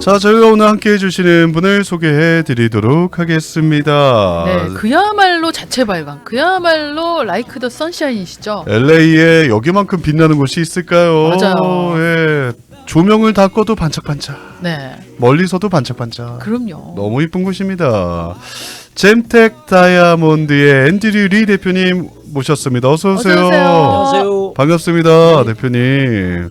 자, 저희가 오늘 함께 해주시는 분을 소개해 드리도록 하겠습니다. 네, 그야말로 자체 발광, 그야말로 라이크 더 선샤인이시죠. LA에 여기만큼 빛나는 곳이 있을까요? 맞아요. 예. 조명을 다 꺼도 반짝반짝. 네, 멀리서도 반짝반짝. 그럼요. 너무 이쁜 곳입니다. 잼텍 다이아몬드의 앤드류 리 대표님 모셨습니다. 어서 오세요. 어서 오세요. 안녕하세요. 반갑습니다, 대표님.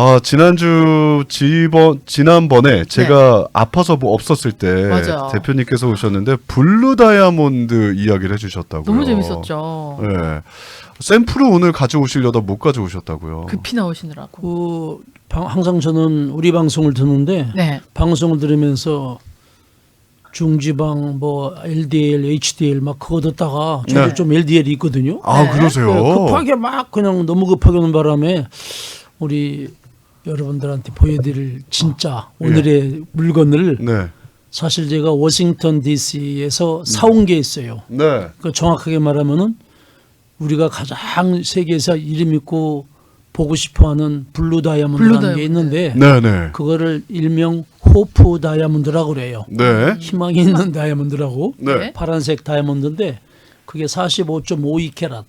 아 지난주 지번 지난번에 제가 아파서 뭐 없었을 때 네. 맞아요. 대표님께서 오셨는데 블루 다이아몬드 이야기를 해주셨다고요. 너무 재밌었죠. 네. 샘플을 오늘 가져오시려다 못 가져오셨다고요. 급히 나오시느라고. 그 방- 항상 저는 우리 방송을 듣는데 네, 방송을 들으면서 중지방 뭐 LDL, HDL 막 그거 듣다가 저도 네. 좀 LDL이 있거든요. 아 네. 그러세요? 네, 급하게 막 그냥 너무 급하게 오는 바람에 우리 여러분들한테 보여드릴 진짜 오늘의 물건을 네. 사실 제가 워싱턴 D.C.에서 사온 게 있어요. 네. 그 정확하게 말하면은 우리가 가장 세계에서 이름 있고 보고 싶어하는 블루 다이아몬드라는 블루 게 있는데 네 네. 그거를 일명 호프 다이아몬드라고 그래요. 네. 희망이 있는 다이아몬드라고 네. 파란색 다이아몬드인데 그게 45.52캐럿.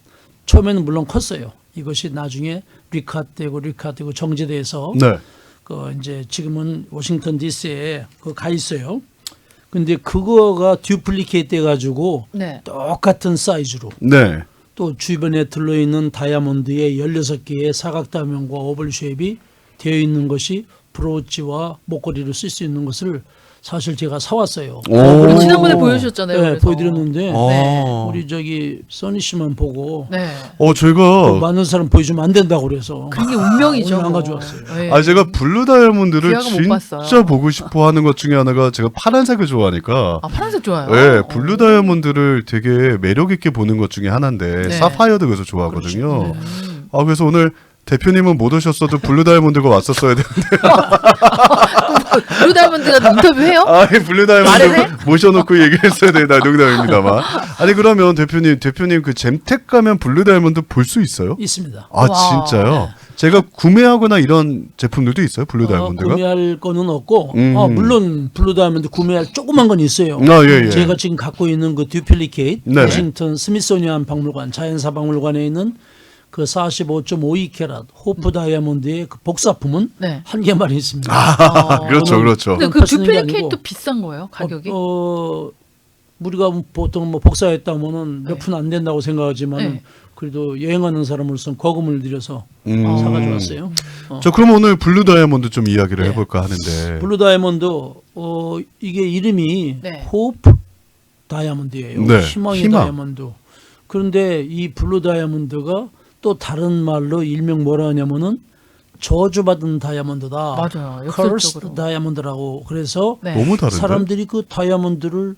처음에는 물론 컸어요. 이것이 나중에 리카트되고 리카트되고 정제돼서 네. 그 이제 지금은 워싱턴 D.C.에 그 가 있어요. 근데 그거가 듀플리케이트 돼 가지고 네. 똑같은 사이즈로 네. 또 주변에 들러있는 다이아몬드의 16개의 사각 다면과 오벌 쉐입이 되어 있는 것이 브로치와 목걸이로 쓸 수 있는 것을 사실 제가 사왔어요. 오. 우리 지난번에 보여주셨잖아요. 네, 그래서. 보여드렸는데 아. 우리 저기 써니 씨만 보고 네, 어 저희가 많은 사람 보여주면 안 된다고 그래서 그게 운명이죠. 오늘 안 뭐. 가져왔어요. 네. 아 제가 블루 다이아몬드를 못 진짜 봤어요. 보고 싶어 하는 것 중에 하나가 제가 파란색을 좋아하니까 아 파란색 좋아요. 네, 블루 다이아몬드를 되게 매력 있게 보는 것 중에 하나인데 네. 사파이어도 그래서 좋아하거든요. 음. 아 그래서 오늘 대표님은 못 오셨어도 블루 다이아몬드가 왔었어야 되는데 블루 다이아몬드가 인터뷰해요? 아 블루 말을 해? 다이아몬드 모셔놓고 얘기했어야 되나 농담입니다만 아니 그러면 대표님 대표님 그 잼텍 가면 블루 다이아몬드 볼 수 있어요? 있습니다. 아 와. 진짜요? 제가 구매하거나 이런 제품들도 있어요 블루 어, 다이아몬드가? 구매할 거는 없고 음. 어, 물론 블루 다이아몬드 구매할 조그만 건 있어요. 아, 예, 예. 제가 지금 갖고 있는 그 듀플리케이트 네. 워싱턴 스미소니안 박물관 자연사 박물관에 있는 그 45.52캐럿 호프 다이아몬드의 그 복사품은 네. 한 개만 있습니다. 아, 그렇죠 그렇죠. 근데 그 파시는 게 듀플리케이트도 아니고. 비싼 거예요? 가격이? 어, 어, 우리가 보통 뭐 복사했다면은 몇 네. 푼 안 된다고 생각하지만 네. 그래도 여행하는 사람으로서는 거금을 들여서 음. 사가지고 왔어요. 어. 저 그럼 오늘 블루 다이아몬드 좀 이야기를 네. 해볼까 하는데 블루 다이아몬드 어 이게 이름이 네. 호프 다이아몬드예요. 네, 희망의 희망. 다이아몬드. 그런데 이 블루 다이아몬드가 또 다른 말로 일명 뭐라 하냐면은 저주받은 다이아몬드다. 맞아요. 역설적으로. 다이아몬드라고. 그래서 네. 너무 다른데? 사람들이 그 다이아몬드를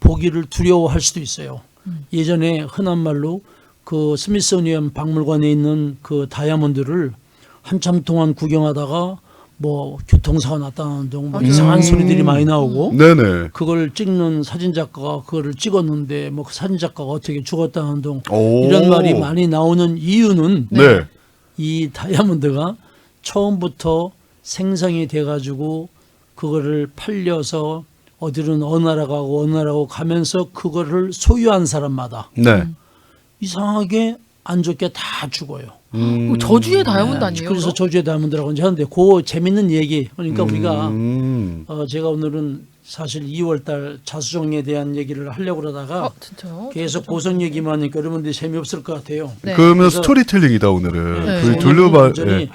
보기를 두려워할 수도 있어요. 음. 예전에 흔한 말로 그 스미소니언 박물관에 있는 그 다이아몬드를 한참 동안 구경하다가 뭐 교통사고 났다는 등뭐 음. 이상한 소리들이 많이 나오고 네네. 그걸 찍는 사진 작가가 그거를 찍었는데 뭐 그 사진 작가가 어떻게 죽었다는 등 오. 이런 말이 많이 나오는 이유는 네. 이 다이아몬드가 처음부터 생성이 돼가지고 그거를 팔려서 어디는 어느 나라 가고 어느 나라 가고 가면서 그거를 소유한 사람마다 네. 이상하게 안 좋게 다 죽어요. 음. 그 저주의 다이아몬드 아니에요? 그래서? 저주의 다이아몬드라고 이제 하는데 그 재밌는 얘기 그러니까 우리가 음. 어, 제가 오늘은 사실 2월달 자수정에 대한 얘기를 하려고 그러다가 어, 진짜요? 계속 보석 얘기만 하니까 여러분들이 재미없을 것 같아요. 네. 그러면 스토리텔링이다 오늘은. 네. 그 둘러봐. 완전히 예.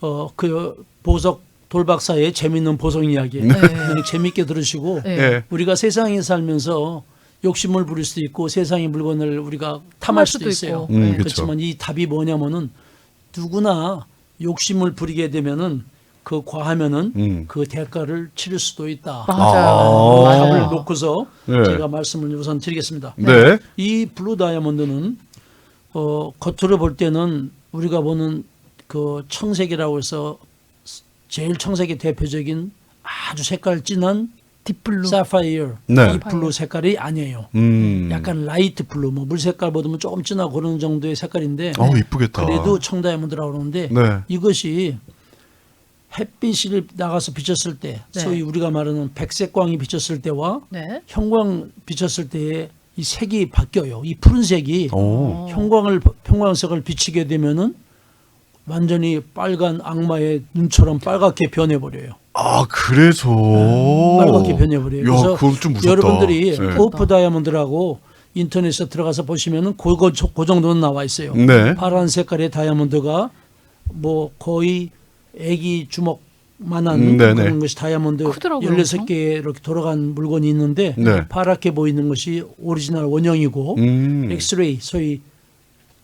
어, 그 보석 돌박사의 재밌는 보석 이야기 네. 그냥 재밌게 들으시고 네. 예. 우리가 세상에 살면서 욕심을 부릴 수도 있고 세상의 물건을 우리가 탐할 수도 수도 있어요. 음, 네. 그쵸. 그렇지만 이 답이 뭐냐면은 누구나 욕심을 부리게 되면은 그 과하면은 음. 그 대가를 치를 수도 있다. 맞아요. 아. 답을. 놓고서 네. 제가 말씀을 우선 드리겠습니다. 네. 이 블루 다이아몬드는 어, 겉으로 볼 때는 우리가 보는 그 청색이라고 해서 제일 청색의 대표적인 아주 색깔 진한 딥블루. 사파이어 네. 이 블루 색깔이 아니에요. 음. 약간 라이트 블루, 뭐 물 색깔보다는 조금 진하고 그런 정도의 색깔인데 어 이쁘겠다. 그래도 청다이아몬드라고 그러는데 네. 이것이 햇빛이 나가서 비쳤을 때 네. 소위 우리가 말하는 백색광이 비쳤을 때와 네. 형광 비쳤을 때의 이 색이 바뀌어요. 이 푸른색이 오. 형광을 형광색을 비치게 되면은 완전히 빨간 악마의 눈처럼 빨갛게 변해버려요. 아 그래서 빨갛게 변해버려요. 야, 그래서 그건 좀 무섭다. 여러분들이 네. 오프 다이아몬드라고 인터넷에 들어가서 보시면은 그거 그 정도는 나와 있어요. 네. 파란 색깔의 다이아몬드가 뭐 거의 애기 주먹만 한 음, 네네. 그런 것이 다이아몬드 크더라고요, 16개 이렇게 돌아간 물건이 있는데 네. 파랗게 보이는 것이 오리지널 원형이고 음. 엑스레이 소위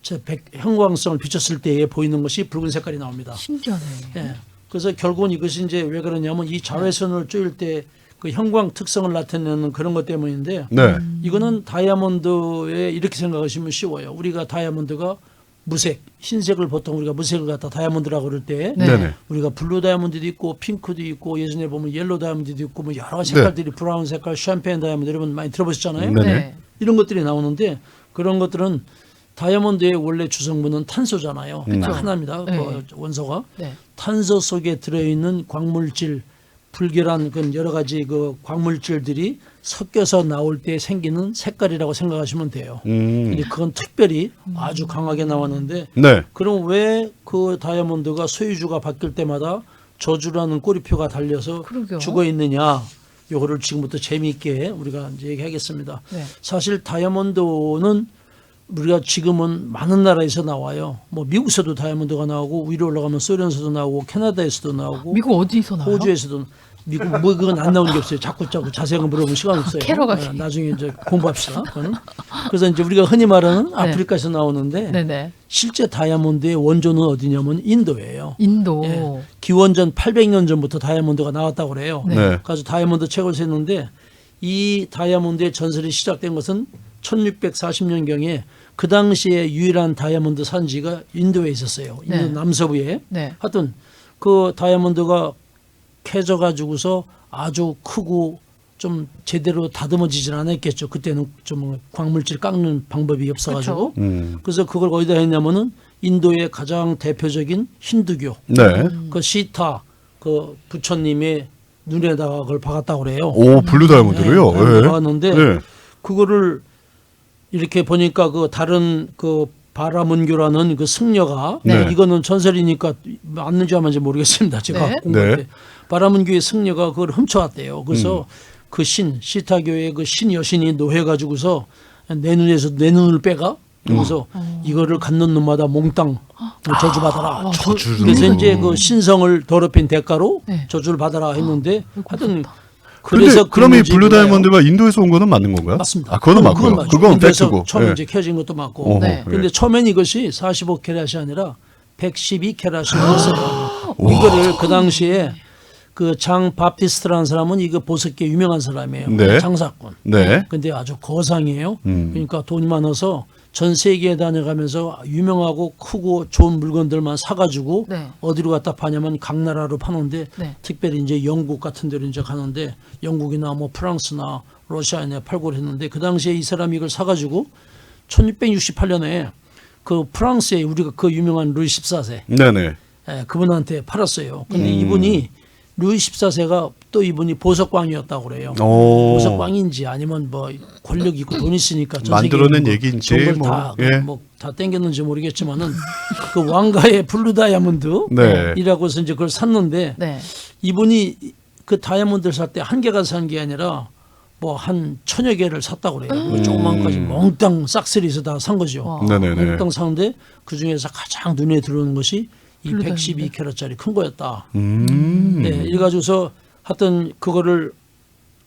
저 백, 형광성을 비쳤을 때에 보이는 것이 붉은 색깔이 나옵니다. 신기하네. 예. 그래서 결국은 이것이 이제 왜 그러냐면 이 자외선을 쪼일 때 그 형광 특성을 나타내는 그런 것 때문인데 네. 이거는 다이아몬드에 이렇게 생각하시면 쉬워요. 우리가 다이아몬드가 무색, 흰색을 보통 우리가 무색을 갖다 다이아몬드라고 그럴 때 네. 네네. 우리가 블루 다이아몬드도 있고 핑크도 있고 예전에 보면 옐로 다이아몬드도 있고 뭐 여러 색깔들이 브라운 색깔, 샴페인 다이아몬드 여러분 많이 들어보셨잖아요. 네. 네. 이런 것들이 나오는데 그런 것들은 다이아몬드의 원래 주성분은 탄소잖아요. 음. 딱 하나입니다. 네. 그 원소가 네. 탄소 속에 들어있는 광물질, 불결한 그 여러 가지 그 광물질들이 섞여서 나올 때 생기는 색깔이라고 생각하시면 돼요. 음. 근데 그건 특별히 아주 강하게 나왔는데 네. 그럼 왜 그 다이아몬드가 소유주가 바뀔 때마다 저주라는 꼬리표가 달려서 그러게요. 죽어 있느냐? 요거를 지금부터 재미있게 우리가 이제 얘기하겠습니다. 네. 사실 다이아몬드는 우리가 지금은 많은 나라에서 나와요. 뭐 미국에서도 다이아몬드가 나오고 위로 올라가면 소련에서도 나오고 캐나다에서도 나오고 미국 어디서 나와요? 호주에서도 미국 뭐 그건 안 나오는 게 없어요. 자꾸 자꾸 자세한 거 물어보면 시간 없어요. 캐러가 네, 나중에 이제 공부합시다. 그거는. 그래서 이제 우리가 흔히 말하는 네. 아프리카에서 나오는데 네네. 실제 다이아몬드의 원조는 어디냐면 인도예요. 인도. 예. 기원전 800년 전부터 다이아몬드가 나왔다고 그래요. 네. 네. 그래서 다이아몬드 책을 썼는데 이 다이아몬드의 전설이 시작된 것은 1640년경에 그 당시에 유일한 다이아몬드 산지가 인도에 있었어요. 인도 네. 남서부에. 네. 하여튼 그 다이아몬드가 캐져 가지고서 아주 크고 좀 제대로 다듬어지질 않았겠죠. 그때는 좀 광물질 깎는 방법이 없어 가지고. 음. 그래서 그걸 어디다 했냐면은 인도의 가장 대표적인 힌두교 네. 그 시타 그 부처님의 눈에다가 그걸 박았다고 그래요. 오 블루 다이아몬드로요. 네, 예. 박았는데 네. 그거를 이렇게 보니까 그 다른 그 바라문교라는 그 승려가 네. 이거는 전설이니까 맞는지 안 맞는지 모르겠습니다. 제가 네. 공부할 네. 때 바라문교의 승려가 그걸 훔쳐왔대요. 그래서 음. 그신 시타교의 그 신 여신이 노해 가지고서 내 눈에서 내 눈을 빼가 그래서 음. 이거를 갖는 놈마다 몽땅 뭐 저주 받아라. 아, 저주를. 그래서 이제 그 신성을 더럽힌 대가로 네. 저주를 받아라 했는데 하여튼 무섭다. 근데 그래서 그럼 이 블루. 다이아몬드가 인도에서 온 거는 맞는 건가요? 맞습니다. 아, 그거는 맞고요. 그건 맞죠. 그건 인도에서 팩트고. 처음에 예. 이제 캐진 것도 맞고. 어허, 네. 근데 예. 처음엔 이것이 45캐럿이 아니라 112캐럿이었어요. 이거를 그 당시에 그 장 바티스트라는 사람은 이거 보석계 유명한 사람이에요. 네. 장사꾼. 네. 근데 아주 거상이에요. 음. 그러니까 돈이 많아서 전 세계에 다녀가면서 유명하고 크고 좋은 물건들만 사가지고 네. 어디로 갖다 파냐면 각 나라로 파는데 네. 특별히 이제 영국 같은 데로 이제 가는데 영국이나 뭐 프랑스나 러시아에 팔고 했는데 그 당시에 이 사람이 이걸 사가지고 1668년에 그 프랑스에 우리가 그 유명한 루이 14세 네네. 예, 그분한테 팔았어요. 근데 음. 이분이 루이 14세가 또 이분이 보석광이었다고 그래요. 오. 보석광인지 아니면 뭐 권력 있고 돈 있으니까 전 만들어낸 세계에 얘기인지 걸 뭐, 다, 예. 뭐 다 땡겼는지 모르겠지만은 그 왕가의 블루 다이아몬드 네. 이라고 해서 이제 그걸 샀는데 네. 이분이 그 다이아몬드를 살 때 한 개가 산 게 아니라 뭐 한 천여 개를 샀다고 그래요. 그 조그만 까지 몽땅 싹쓸이서 다 산 거죠. 와. 음. 네네네. 몽땅 사는데 그 중에서 가장 눈에 들어오는 것이 이 블루 112캐럿짜리 큰 거였다. 음. 네, 이래가지고서 하여튼 그거를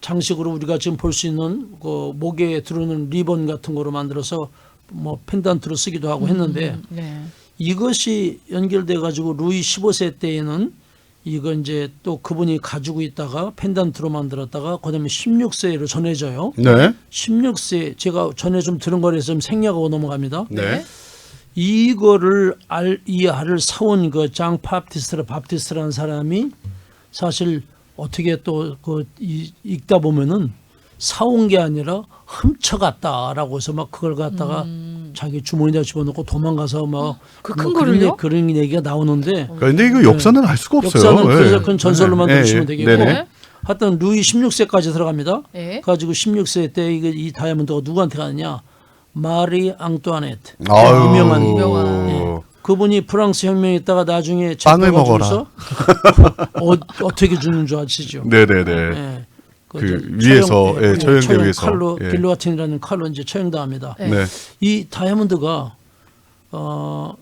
장식으로 우리가 지금 볼 수 있는 그 목에 들어오는 리본 같은 거로 만들어서 뭐 펜던트로 쓰기도 하고 했는데 네. 이것이 연결돼 가지고 루이 15세 때에는 이거 이제 또 그분이 가지고 있다가 펜던트로 만들었다가 그다음에 16세로 전해져요. 네. 16세 제가 전에 좀 들은 거라서 좀 생략하고 넘어갑니다. 네. 이거를 알, 이 알을 사온 그장 바티스트라 바티스트라는 사람이 사실 어떻게 또 그 읽다 보면은 사온 게 아니라 훔쳐갔다라고 해서 막 그걸 갖다가 자기 주머니에다 집어넣고 도망가서 뭐그뭐큰 그런, 거를요? 얘기- 그런 얘기가 나오는데 근데 이거 역사는 알 수가 없어요. 역사는 그래서 예. 그건 전설로만 예, 들으시면 예. 되겠고 네네. 하여튼 루이 16세까지 들어갑니다. 예. 가지고 16세 때 이게 이 다이아몬드가 누구한테 가느냐? 마리 앙뚜아네트. 아유. 유명한 유명한. 예. 그분이 프랑스 혁명에 있다가 나중에 빵을 잡혀가지고서 어, 어떻게 죽는 줄 아시죠? 네네네. 예. 그저 위에서, 처형- 예, 처형대 처형 위에서. 칼로 예. 길로아틴이라는 칼로 이제 처형당합니다. 네. 네. 이 다이아몬드가 어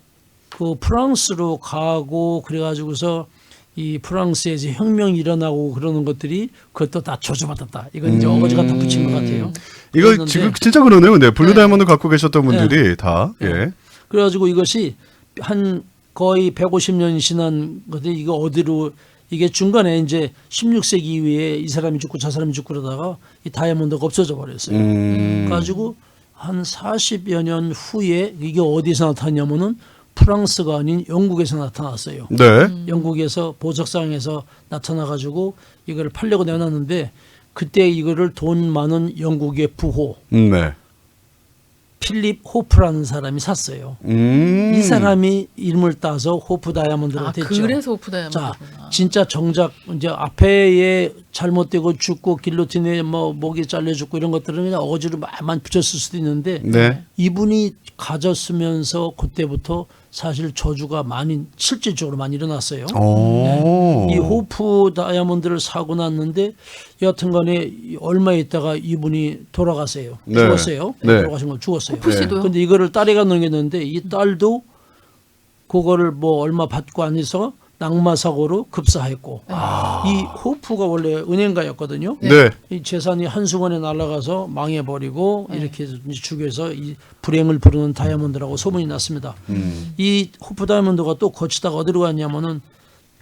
그 프랑스로 가고 그래가지고서 이 프랑스에서 혁명이 일어나고 그러는 것들이 그것도 다 저주받았다. 이건 이제 어거지 갖다 붙인 것 같아요. 음. 이거 지금 진짜 그러네요. 근데 블루 네. 다이아몬드 갖고 계셨던 분들이 다 네. 예. 그래가지고 이것이 한 거의 150년 지난 것이 이거 어디로 이게 중간에 이제 16세기 이후에 이 사람이 죽고 저 사람이 죽고 그러다가 이 다이아몬드가 없어져 버렸어요. 음. 가지고 한 40여 년 후에 이게 어디서 나타났냐면은 프랑스가 아닌 영국에서 나타났어요. 네. 영국에서 보석상에서 나타나 가지고 이걸 팔려고 내놨는데 그때 이거를 돈 많은 영국의 부호 음, 네. 필립 호프라는 사람이 샀어요. 음. 이 사람이 이름을 따서 호프 다이아몬드가 아, 됐죠. 그래서 오프 자, 다이아몬드구나. 진짜 정작 이제 앞에에 잘못되고 죽고 길로틴에 뭐 목이 잘려 죽고 이런 것들은 그냥 어거지로 많이 붙였을 수도 있는데 네. 이분이 가졌으면서 그때부터 사실 저주가 많이 실질적으로 많이 일어났어요. 오. 이 호프 다이아몬드를 사고 났는데 여하튼간에 이 얼마 있다가 이분이 돌아가세요. 네. 죽었어요. 네. 돌아가신 건 죽었어요. 호프 씨도요? 근데 이거를 딸애가 넘겼는데 이 딸도 그거를 뭐 얼마 받고 안 해서 낙마 사고로 급사했고 이 호프가 원래 은행가였거든요. 네. 이 재산이 한순간에 날아가서 망해버리고 네. 이렇게 죽여서 이 불행을 부르는 다이아몬드라고 소문이 났습니다. 음. 이 호프 다이아몬드가 또 거치다가 어디로 갔냐면은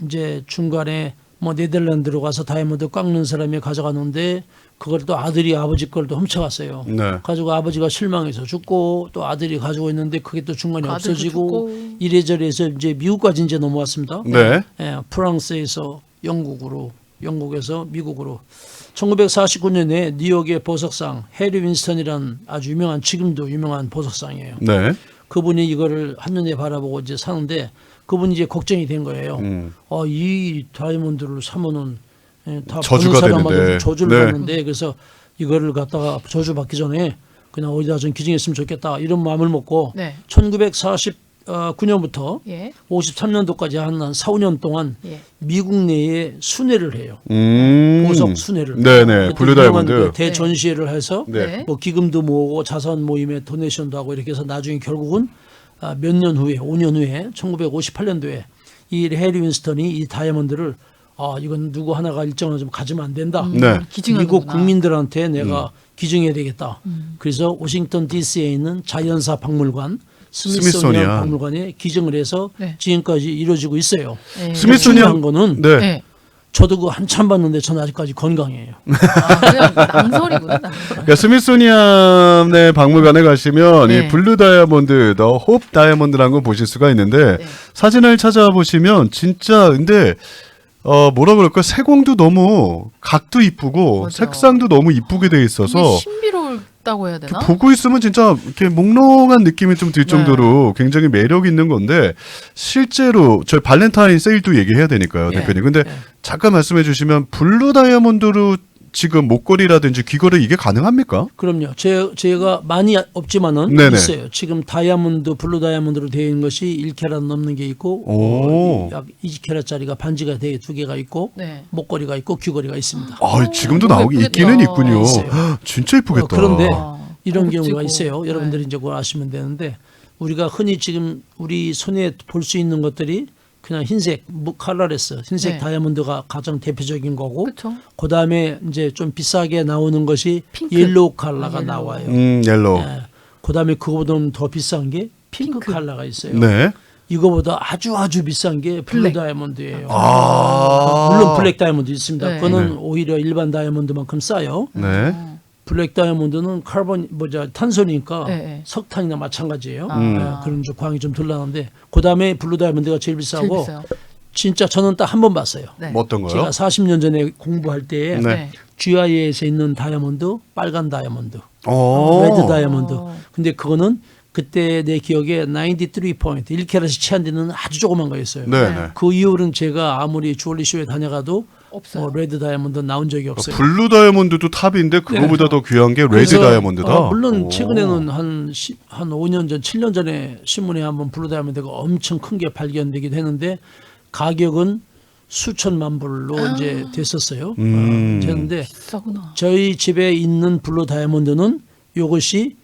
이제 중간에 뭐 네덜란드로 가서 다이아몬드 깎는 사람이 가져가는데 그걸 또 아들이 아버지 걸 또 훔쳐갔어요. 네. 가지고 아버지가 실망해서 죽고 또 아들이 가지고 있는데 그게 또 중간에 그 없어지고 죽고. 이래저래 해서 이제 미국까지 이제 넘어왔습니다. 네. 예, 프랑스에서 영국으로 영국에서 미국으로 1949년에 뉴욕의 보석상 해리 윈스턴이란 아주 유명한 지금도 유명한 보석상이에요. 네. 그분이 이거를 한눈에 바라보고 이제 사는데 그분이 이제 걱정이 된 거예요. 음. 어, 이 다이아몬드를 사면은 예, 다 저주가 보는 사람마다 되는데. 저주를 네. 받는데 그래서 이거를 갖다가 저주 받기 전에 그냥 어디다 좀 기증했으면 좋겠다 이런 마음을 먹고 네. 1949년부터 예. 53년도까지 한, 한 4, 5년 동안 예. 미국 내에 순회를 해요. 음. 보석 순회를. 네네. 그때 블루 유명한 다이아몬드. 그 대전시회를 해서 네. 네. 뭐 기금도 모으고 자선 모임에 도네이션도 하고 이렇게 해서 나중에 결국은 아, 몇 년 후에 5년 후에 1958년도에 이 해리 윈스턴이 이 다이아몬드를 아 이건 누구 하나가 일정을 좀 가지면 안 된다. 음, 네. 미국 국민들한테 내가 음. 기증해야 되겠다. 그래서 워싱턴 D.C.에 있는 자연사 박물관 스미소니안. 박물관에 기증을 해서 네. 지금까지 이루어지고 있어요. 네. 스미소니안 거는 네. 네. 저도 그 한참 봤는데 저는 아직까지 건강해요. 아, 그냥 낭설이구나. 낭설. 그러니까 스미소니안의 박물관에 가시면 네. 이 블루 다이아몬드, 더 홉 다이아몬드라는 걸 보실 수가 있는데 네. 사진을 찾아보시면 진짜 근데 어 뭐라 그럴까 세공도 너무 각도 이쁘고 맞아. 색상도 너무 이쁘게 돼 있어서 신비롭다고 해야 되나? 보고 있으면 진짜 이렇게 몽롱한 느낌이 좀들 네. 정도로 굉장히 매력 있는 건데 실제로 저희 발렌타인 세일도 얘기해야 되니까요, 네. 대표님. 근데 네. 잠깐 말씀해 주시면 블루 다이아몬드로 지금 목걸이라든지 귀걸이 이게 가능합니까? 그럼요. 제, 제가 많이 없지만은 네네. 있어요. 지금 다이아몬드, 블루 다이아몬드로 되어 있는 것이 1캐럿 넘는 게 있고 오. 어, 약 20캐럿짜리가 반지가 되게 두 개가 있고 네. 목걸이가 있고 귀걸이가 있습니다. 아, 지금도 나오기 예쁘겠다. 있기는 있군요. 있어요. 헉, 진짜 이쁘겠다. 어, 그런데 아, 이런 고급지고. 경우가 있어요. 네. 여러분들이 이제 그걸 아시면 되는데 우리가 흔히 지금 우리 손에 볼 수 있는 것들이 그냥 흰색 무 칼라레스, 흰색 네. 다이아몬드가 가장 대표적인 거고 그렇죠. 그다음에 이제 좀 비싸게 나오는 것이 핑크. 옐로우 칼라가 아, 옐로우. 나와요. 음, 옐로우. 예. 그다음에 그거보다는 더 비싼 게 핑크, 핑크. 칼라가 있어요. 네. 이거보다 아주 아주 비싼 게 블루 블랙. 다이아몬드예요. 아. 물론 블랙 다이아몬드 있습니다. 네. 그거는 네. 오히려 일반 다이아몬드만큼 싸요. 네. 블랙 다이아몬드는 카본 뭐죠 탄소니까 네, 네. 석탄이나 마찬가지예요. 아. 예, 그런 좀 광이 좀덜 나는데 그다음에 블루 다이아몬드가 제일 제일 비싸고 비싸요. 진짜 저는 딱 한 번 봤어요. 네. 뭐 어떤 거요? 제가 40년 전에 공부할 때에 네. 네. GIA에서 있는 다이아몬드 빨간 다이아몬드 어. 레드 다이아몬드. 어. 근데 그거는 그때 내 기억에 93 포인트 1캐럿이 채 안 되는 아주 조그만 거였어요. 네, 네. 그 이후로는 제가 아무리 주얼리 쇼에 다녀가도 없어요. 어, 레드 다이아몬드 나온 적이 없어요. 블루 다이아몬드도 탑인데 그거보다 더 귀한 게 레드 그래서, 다이아몬드다. 어, 물론 오. 최근에는 한, 시, 한 5년 전, 7년 전에 신문에 한번 블루 다이아몬드가 엄청 큰 게 발견되기도 했는데 가격은 수천만 불로 이제 됐었어요. 음. 어, 됐는데 비싸구나. 저희 집에 있는 블루 다이아몬드는 이것이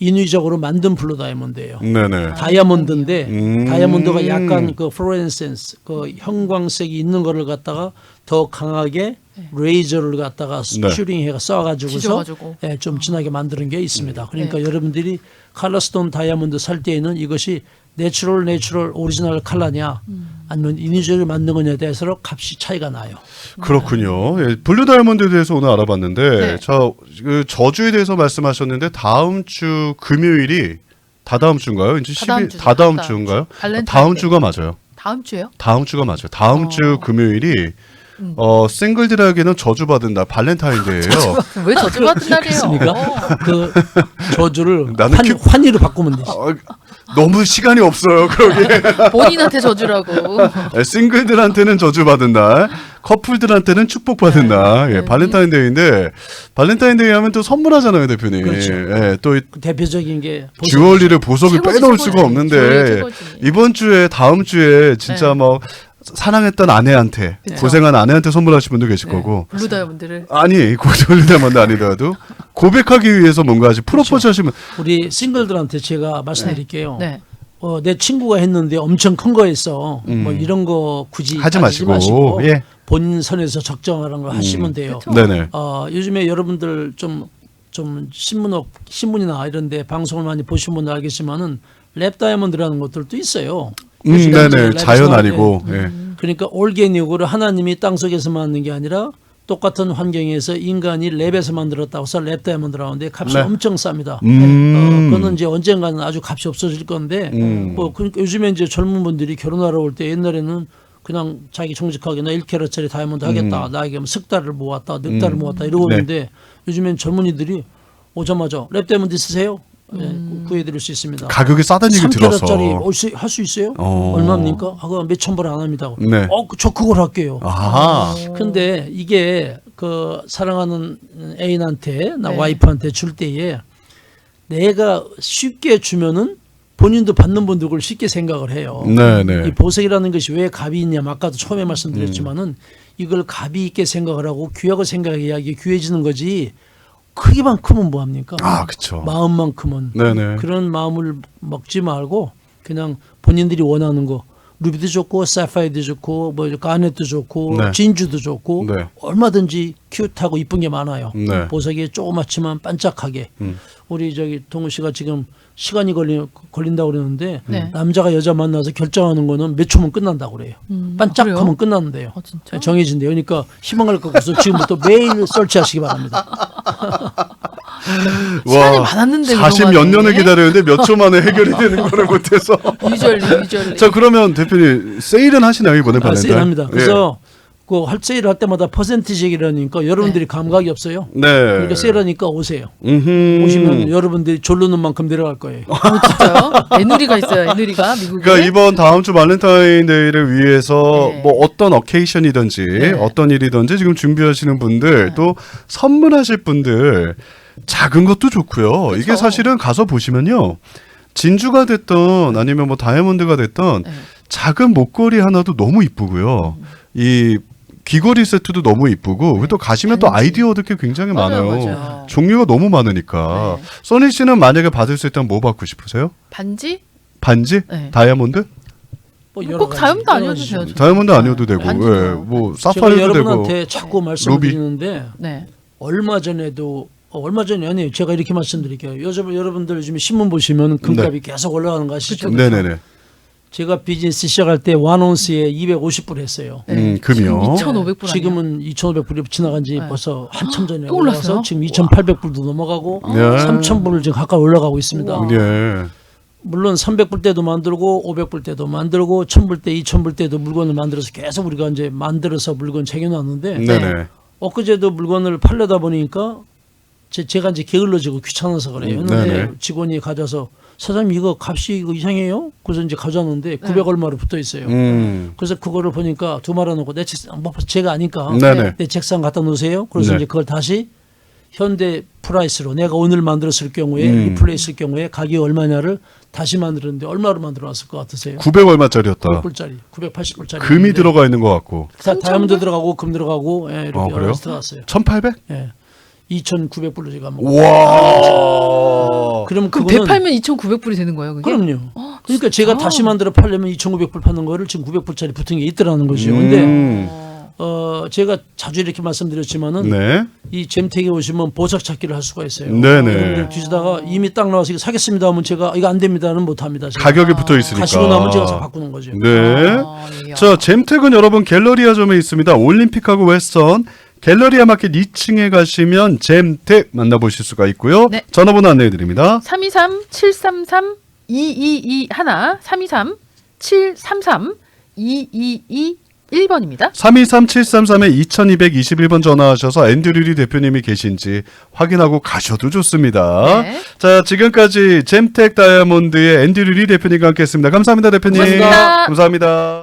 인위적으로 만든 블루 다이아몬드예요. 네네. 다이아몬드인데 음. 다이아몬드가 약간 그 플로렌센스 그 형광색이 있는 거를 갖다가 더 강하게 레이저를 갖다가 네. 슈링해가 쏴가지고서. 예, 좀 진하게 만드는 게 있습니다. 그러니까 네. 여러분들이 칼라스톤 다이아몬드 살 때에는 이것이 내추럴 내추럴 오리지널 칼라냐 아니면 인위적으로 만든 거냐에 대해서 값이 차이가 나요. 그렇군요. 예, 블루 다이아몬드에 대해서 오늘 알아봤는데 네. 자, 그 저주에 대해서 말씀하셨는데 다음 주 금요일이 다다음 주인가요? 이제 10일 다다음 주죠. 다다음 다다음 주인가요? 발렌타인 다음 데. 주가 맞아요. 다음 주에요? 다음 주가 맞아요. 다음 어. 주 금요일이 음. 어, 싱글들에게는 저주받은 날 발렌타인데이예요. 왜 저주 받은 날이에요? 그렇습니까? 어. 그 저주를 나는 환, 큐- 환희로 바꾸면 되지. 어, 너무 시간이 없어요. 그러게 본인한테 저주라고. 예, 싱글들한테는 저주받은 날, 커플들한테는 축복받은 날. 예, 네. 발렌타인데이인데 발렌타인데이 하면 또 선물하잖아요, 대표님. 그렇죠. 예, 또이 그 대표적인 게 보석. 주얼리를 보석을 최고지, 빼놓을 최고지. 수가 없는데 주얼리 최고지. 이번 주에 다음 주에 진짜 네. 뭐 사랑했던 아내한테 그쵸. 고생한 아내한테 선물하실 분도 계실 네. 거고 블루 다이아몬드를 아니 고졸리다만도 아니더라도 고백하기 위해서 뭔가 프로포즈 그렇죠. 하시면 우리 싱글들한테 제가 말씀드릴게요. 네. 어, 내 친구가 했는데 엄청 큰거 했어. 음. 뭐 이런 거 굳이 하지 마시고, 예. 본인 선에서 적정하는 걸 하시면 돼요. 그쵸. 네네 어, 요즘에 여러분들 좀, 좀 신문업, 신문이나 이런데 방송을 많이 보신 분들 알겠지만은 랩 다이아몬드라는 것들도 있어요. 음, 네네 자연 랩 아니고 예. 음. 그러니까 올게닉으로 하나님이 땅 속에서 만든 게 아니라 똑같은 환경에서 인간이 랩에서 만들었다고 해서 랩 다이아몬드라는데 값이 네. 엄청 쌉니다. 음. 어, 그거는 이제 언젠가는 아주 값이 없어질 건데 음. 뭐 그러니까 요즘에 이제 젊은 분들이 결혼하러 올 때 옛날에는 그냥 자기 정직하게 나 1캐럿짜리 다이아몬드 하겠다. 음. 나에게 뭐석 달을 모았다, 넉 달을 모았다 이러고 네. 있는데 요즘엔 젊은이들이 오자마자 랩 다이아몬드 있으세요? 예, 음. 구해드릴 수 있습니다. 가격이 싸다는 얘기 들어서 3캐럿짜리 할수 있어요? 어. 얼마입니까? 하고 몇 천 불 안 합니다. 네. 어, 그- 저 그걸 할게요. 아하 근데 이게 그 사랑하는 애인한테 나 네. 와이프한테 줄 때에 내가 쉽게 주면은 본인도 받는 분들 그걸 쉽게 생각을 해요. 이 네네 보석이라는 것이 왜 값이 있냐? 아까도 처음에 말씀드렸지만은 이걸 값이 있게 생각을 하고 귀하고 생각해야 이게 귀해지는 거지. 크기만큼은 뭐 합니까? 아 그쵸 마음만큼은 네네 그런 마음을 먹지 말고 그냥 본인들이 원하는 거 루비도 좋고 사파이도 좋고 뭐 가넷도 좋고 네. 진주도 좋고 네. 얼마든지 큐트하고 이쁜 게 많아요. 네. 보석이 조그맣지만 반짝하게. 음. 우리 저기 동우 씨가 지금 시간이 걸리, 걸린다고 그러는데 네. 남자가 여자 만나서 결정하는 거는 몇 초면 끝난다고 그래요. 음, 반짝하면 그래요? 끝났는데요. 아, 진짜? 정해진대요. 그러니까 희망을 갖고 서 지금부터 매일 설치하시기 바랍니다. 시간이 많았는데 40몇 그동안에. 년을 기다렸는데 몇 초 만에 해결이 되는 거를 못해서 유절리 유절리. 자 그러면 대표님 세일은 하시나요 이번에 아, 발렌타인? 세일합니다. 예. 그래서 그 할 세일 할 때마다 퍼센티지라니까 여러분들이 감각이 없어요. 네. 그러니까 세일하니까 오세요. 음흠. 오시면 여러분들이 졸르는 만큼 내려갈 거예요. 어, 진짜요? 애누리가 있어요. 애누리가 미국에. 그러니까 이번 다음 주 발렌타인데이를 위해서 네. 뭐 어떤 어케이션이든지 네. 어떤 일이든지 지금 준비하시는 분들 또 선물하실 분들 작은 것도 좋고요. 이게 그쵸. 사실은 가서 보시면요. 진주가 됐던 아니면 뭐 다이아몬드가 됐던 네. 작은 목걸이 하나도 너무 이쁘고요. 이 귀걸이 세트도 너무 이쁘고 그리고 또 가시면 또 반지. 아이디어 얻을 게 굉장히 맞아요, 많아요. 맞아요. 종류가 너무 많으니까. 네. 써니 씨는 만약에 받을 수 있다면 뭐 받고 싶으세요? 반지? 반지? 네. 다이아몬드? 뭐 여러 꼭 가지, 다이아몬드 여러 아니어도 가지 돼요. 다이아몬드 아니어도 되고, 반지도. 예, 뭐 제가 사파이어도 되고. 여러분한테 자꾸 말씀드리는데 네. 얼마 전에도 어, 얼마 전이 아니에요. 제가 이렇게 말씀드릴게요. 요즘 여러분들 요즘 신문 보시면 금값이 계속 올라가는 거 아시죠? 그쵸, 네네네. 제가 비즈니스 시작할 때 원온스에 250불 했어요. 음, 금이요. 2,500불 아니에요? 지금은 2,500불이 지나간 지 네. 벌써 한참 전에 또 올라가서 올랐어요? 지금 2,800불도 넘어가고 네. 3,000불을 지금 가까이 올라가고 있습니다. 우와. 예. 물론 300불 때도 만들고 500불 때도 만들고 1000불 때, 2000불 때도 물건을 만들어서 계속 우리가 이제 만들어서 물건 쟁여놨는데 네네. 엊그제도 물건을 팔려다 보니까 제, 제가 이제 게을러지고 귀찮아서 그래요. 음, 네네. 직원이 가져서 사장님 이거 값이 이거 이상해요? 그래서 이제 가져왔는데 900 얼마로 붙어 있어요. 음. 그래서 그거를 보니까 두 말아 놓고 내 책상 뭐 제가 아니까 네네. 내 책상 갖다 놓으세요. 그래서 네. 이제 그걸 다시 현대 프라이스로 내가 오늘 만들었을 경우에 음. 리플레이했을 경우에 가격이 얼마냐를 다시 만들었는데 얼마로 만들어 놨을 것 같으세요? 900 얼마짜리였다. 900불짜리, 980불짜리. 금이 들어가 있는 것 같고. 다 다이아몬드 들어가고 금 들어가고 예, 이렇게 어, 그래요? 여러 가지 들어갔어요. 1,800? 예. 2,900불로 제가 먹고. 와. 그럼 그럼 그거는 되팔면 2,900불이 되는 거예요, 그게? 그럼요. 그러니까 제가 다시 만들어 팔려면 2,900불 파는 거를 지금 900불짜리 붙은 게 있더라는 거죠. 근데 음. 어 제가 자주 이렇게 말씀드렸지만은 네. 이 잼택에 오시면 보석 찾기를 할 수가 있어요. 네네. 여러분들 뒤지다가 이미 딱 나와서 이거 사겠습니다 하면 제가 이거 안 됩니다는 못 합니다. 제가. 가격이 붙어 있으니까. 가시고 나면 제가 다 바꾸는 거죠. 네. 아, 예. 자, 잼택은 여러분 갤러리아점에 있습니다. 올림픽하고 웨스턴 갤러리아 마켓 2층에 가시면 잼택 만나보실 수가 있고요. 네. 전화번호 안내해 드립니다. 323-733-2221 323-733-2221 1번입니다. 323733에 2221번 전화하셔서 앤드류리 대표님이 계신지 확인하고 가셔도 좋습니다. 네. 자, 지금까지 잼택 다이아몬드의 앤드류리 대표님과 함께 했습니다. 감사합니다, 대표님. 고맙습니다. 감사합니다.